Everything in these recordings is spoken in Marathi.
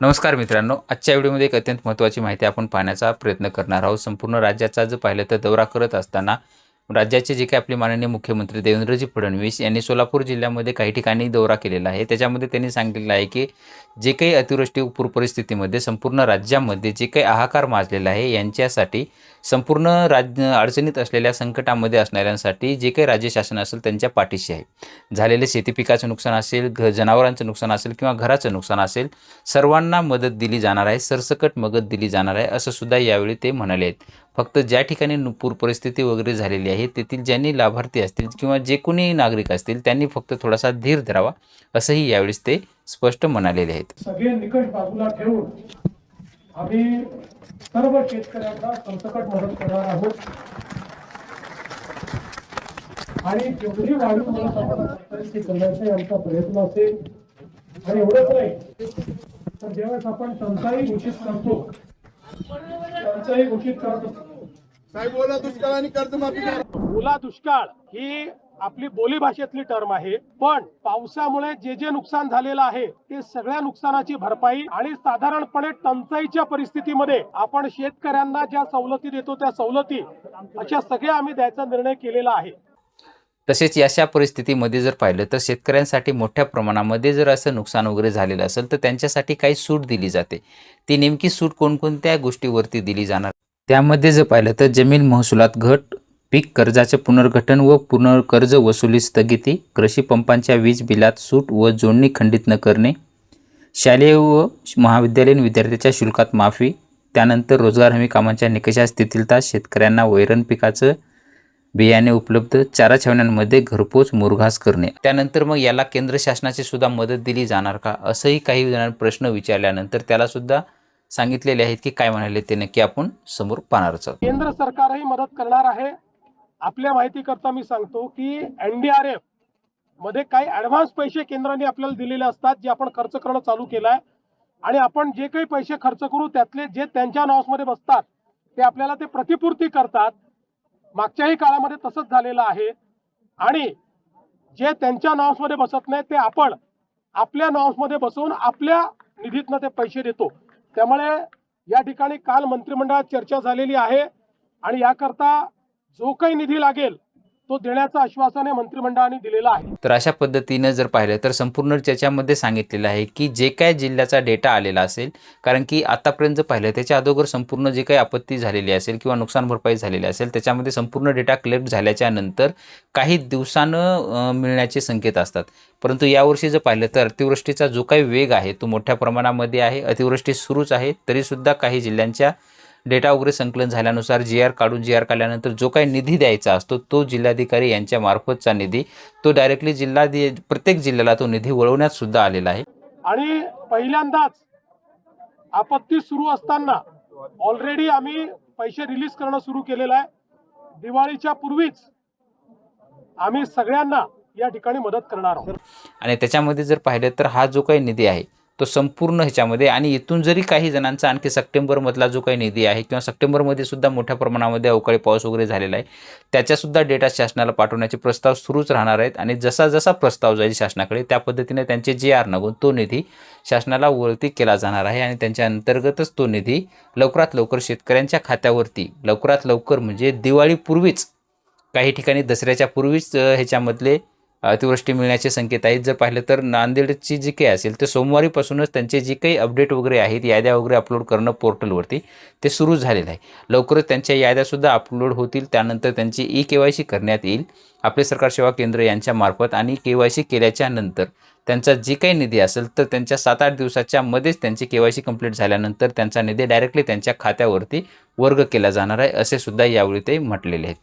नमस्कार मित्रांनो आजच्या व्हिडिओमध्ये एक अत्यंत महत्त्वाची माहिती आपण पाहण्याचा प्रयत्न करणार आहोत. संपूर्ण राज्याचा जर पाहिलं तर दौरा करत असताना राज्याचे जे काही आपले माननीय मुख्यमंत्री देवेंद्रजी फडणवीस यांनी सोलापूर जिल्ह्यामध्ये काही ठिकाणी दौरा केलेला आहे. त्याच्यामध्ये त्यांनी सांगितलेलं आहे की जे काही अतिवृष्टी पूर परिस्थितीमध्ये संपूर्ण राज्यामध्ये जे काही हाहाकार माजलेला आहे यांच्यासाठी संपूर्ण राज्य अडचणीत असलेल्या संकटामध्ये असणाऱ्यांसाठी जे काही राज्य शासन असेल त्यांच्या पाठीशी आहे. झालेले शेती पिकाचं नुकसान असेल घ जनावरांचं नुकसान असेल किंवा घराचं नुकसान असेल सर्वांना मदत दिली जाणार आहे सरसकट मदत दिली जाणार आहे असं सुद्धा यावेळी ते म्हणाले आहेत. फक्त ज्या ठिकाणी पूर परिस्थिती वगैरे झालेली आहे तेथील ज्यांनी लाभार्थी असतील किंवा जे कोणी नागरिक असतील त्यांनी फक्त थोडासा धीर धरावा असंही यावेळेस ते स्पष्ट म्हणालेले आहेत. सगळे निकष बाजूला ठेवून आम्ही सर्व शेतकऱ्यांना संसकट मदत करणार आहोत. आणि जेवढी वाढीव मदत आम्हाला ती करण्याचा आमचा प्रयत्न असेल आणि एवढंच नाही तर ज्यावेळेस आपण टंचाई घोषित करतो टंचाई घोषित करत असतो साहेब बोला दुष्काळ आणि कर्जमाफी करा. ओला दुष्काळ ही आपली बोली भाषेतली टर्म आहे. पण पावसामुळे जे जे नुकसान झालेलं आहे ते सगळ्या नुकसानाची भरपाई आणि साधारणपणे टंचाईच्या परिस्थितीमध्ये आपण शेतकऱ्यांना ज्या सवलती देतो त्या सवलती अशा सगळ्या आम्ही द्यायचा निर्णय केलेला आहे. तसेच अशा परिस्थितीमध्ये जर पाहिलं तर शेतकऱ्यांसाठी मोठ्या प्रमाणामध्ये जर असं नुकसान वगैरे झालेलं असेल तर त्यांच्यासाठी काही सूट दिली जाते. ती नेमकी सूट कोणकोणत्या गोष्टीवरती दिली जाणार? त्यामध्ये जर पाहिलं तर जमीन महसुलात घट पीक कर्जाचे पुनर्गठन व पुनर्कर्ज वसुली स्थगिती कृषी पंपांच्या वीज बिलात सूट व जोडणी खंडित न करणे शालेय व महाविद्यालयीन विद्यार्थ्याच्या शुल्कात माफी त्यानंतर रोजगार हमी कामांच्या निकषा स्थितीलता शेतकऱ्यांना वैरण पिकाचं बियाणे उपलब्ध चारा छावण्यांमध्ये घरपोच मुरघास करणे. त्यानंतर मग याला केंद्र शासनाची सुद्धा मदत दिली जाणार का? असंही काही जणांना प्रश्न विचारल्यानंतर त्यालासुद्धा सांगितलेले आहेत की काय म्हणाले ते नक्की आपण समोर पाहणारच आहोत. केंद्र सरकारही मदत करणार आहे. आपल्या माहिती करता मी सांगतो की एनडीआरएफमध्ये काही ऍडव्हान्स पैसे केंद्राने आपल्याला दिलेले असतात जे आपण खर्च करणं चालू केलंय. आणि आपण जे काही पैसे खर्च करू त्यातले जे त्यांच्या नावामध्ये बसतात ते आपल्याला ते प्रतिपूर्ती करतात. मागच्याही काळामध्ये तसंच झालेलं आहे. आणि जे त्यांच्या नॉर्म्समध्ये बसत नाही ते आपण आपल्या नॉर्म्समध्ये बसवून आपल्या निधीतनं ते पैसे देतो. त्यामुळे या ठिकाणी काल मंत्रिमंडळात चर्चा झालेली आहे आणि याकरता जो काही निधी लागेल तो देण्याचं आश्वासन मंत्रिमंडळाने दिलेलं आहे. तर अशा पद्धतीनं जर पाहिलं तर संपूर्ण त्याच्यामध्ये सांगितलेलं आहे की जे काय जिल्ह्याचा डेटा आलेला असेल कारण की आतापर्यंत पाहिलं त्याच्या अगोदर संपूर्ण जे काही आपत्ती झालेली असेल किंवा नुकसान भरपाई झालेली असेल त्याच्यामध्ये संपूर्ण डेटा कलेक्ट झाल्याच्यानंतर काही दिवसानं मिळण्याचे संकेत असतात. परंतु यावर्षी जर पाहिलं तर अतिवृष्टीचा जो काही वेग आहे तो मोठ्या प्रमाणामध्ये आहे अतिवृष्टी सुरूच आहे तरीसुद्धा काही जिल्ह्यांच्या डेटा वगैरे संकलन झाल्यानुसार जी आर काढून जी आर काढल्यानंतर जो काही निधी द्यायचा असतो तो जिल्हाधिकारी यांच्या मार्फतचा निधी तो डायरेक्टली जिल्हा प्रत्येक जिल्ह्याला तो निधी वळवण्यात सुद्धा आलेला आहे. आणि पहिल्यांदाच आपत्ती सुरू असताना ऑलरेडी आम्ही पैसे रिलीज करणं सुरू केलेलं आहे. दिवाळीच्या पूर्वीच आम्ही सगळ्यांना या ठिकाणी मदत करणार आहोत. आणि त्याच्यामध्ये जर पाहिलं तर हा जो काही निधी आहे तो संपूर्ण ह्याच्यामध्ये आणि इथून जरी काही जणांचा आणखी सप्टेंबरमधला जो काही निधी आहे किंवा सप्टेंबरमध्ये सुद्धा मोठ्या प्रमाणामध्ये अवकाळी पाऊस वगैरे झालेला आहे त्याच्यासुद्धा डेटा शासनाला पाठवण्याचे प्रस्ताव सुरूच राहणार आहेत आणि जसा जसा प्रस्ताव जाईल शासनाकडे त्या पद्धतीने त्यांचे जे आर नगून तो निधी शासनाला वरती केला जाणार आहे आणि त्यांच्या अंतर्गतच तो निधी लवकरात लवकर शेतकऱ्यांच्या खात्यावरती लवकरात लवकर म्हणजे दिवाळीपूर्वीच काही ठिकाणी दसऱ्याच्या पूर्वीच ह्याच्यामधले अतिवृष्टी मिळण्याचे संकेत आहेत. जर पाहिलं तर नांदेडची जी काही असेल ते सोमवारीपासूनच त्यांचे जे काही अपडेट वगैरे आहेत याद्या वगैरे अपलोड करणं पोर्टलवरती ते सुरू झालेलं आहे. लवकरच त्यांच्या याद्यासुद्धा अपलोड होतील. त्यानंतर त्यांची ई के वाय सी करण्यात येईल. आपले सरकार सेवा केंद्र यांच्यामार्फत आणि के वाय सी केल्याच्यानंतर त्यांचा जी काही निधी असेल तर त्यांच्या सात आठ दिवसाच्या मध्येच त्यांची के वाय सी कंप्लीट झाल्यानंतर त्यांचा निधी डायरेक्टली त्यांच्या खात्यावरती वर्ग केला जाणार आहे असे सुद्धा यावेळी ते म्हटलेले आहेत.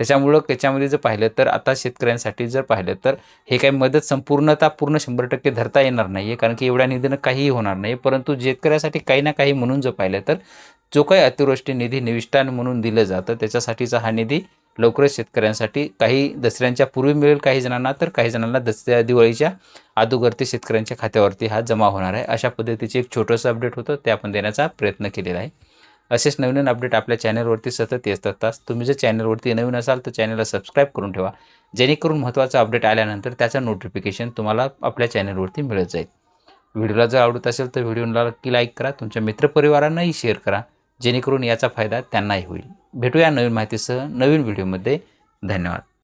त्याच्यामुळं त्याच्यामध्ये जर पाहिलं तर आता शेतकऱ्यांसाठी जर पाहिलं तर हे काही मदत संपूर्णतः पूर्ण शंभर टक्के धरता येणार नाही आहे कारण की एवढ्या निधीनं काहीही होणार नाही. परंतु शेतकऱ्यासाठी काही ना काही म्हणून जर पाहिलं तर जो काही अतिवृष्टी निधी निविष्ठान म्हणून दिलं जातं त्याच्यासाठीचा हा निधी लवकरच शेतकऱ्यांसाठी काही दसऱ्यांच्या पूर्वी मिळेल काही जणांना तर काही जणांना दसऱ्या दिवाळीच्या अगोदर शेतकऱ्यांच्या खात्यावरती हा जमा होणार आहे. अशा पद्धतीचे एक छोटंसं अपडेट होतं ते आपण देण्याचा प्रयत्न केलेला आहे. असेच नवीन नवीन अपडेट आपल्या चॅनलवरती सतत येत असतात. तुम्ही जर चॅनलवरती नवीन असाल तर चॅनलला सबस्क्राईब करून ठेवा. जेणेकरून महत्त्वाचं अपडेट आल्यानंतर त्याचं नोटिफिकेशन तुम्हाला आपल्या चॅनलवरती मिळत जाईल. व्हिडिओला जर आवडत असेल तर व्हिडिओला नक्की लाईक करा. तुमच्या मित्रपरिवारांनाही शेअर करा. जेणेकरून याचा फायदा त्यांनाही होईल. भेटूया नवीन माहितीसह नवीन व्हिडिओमध्ये धन्यवाद.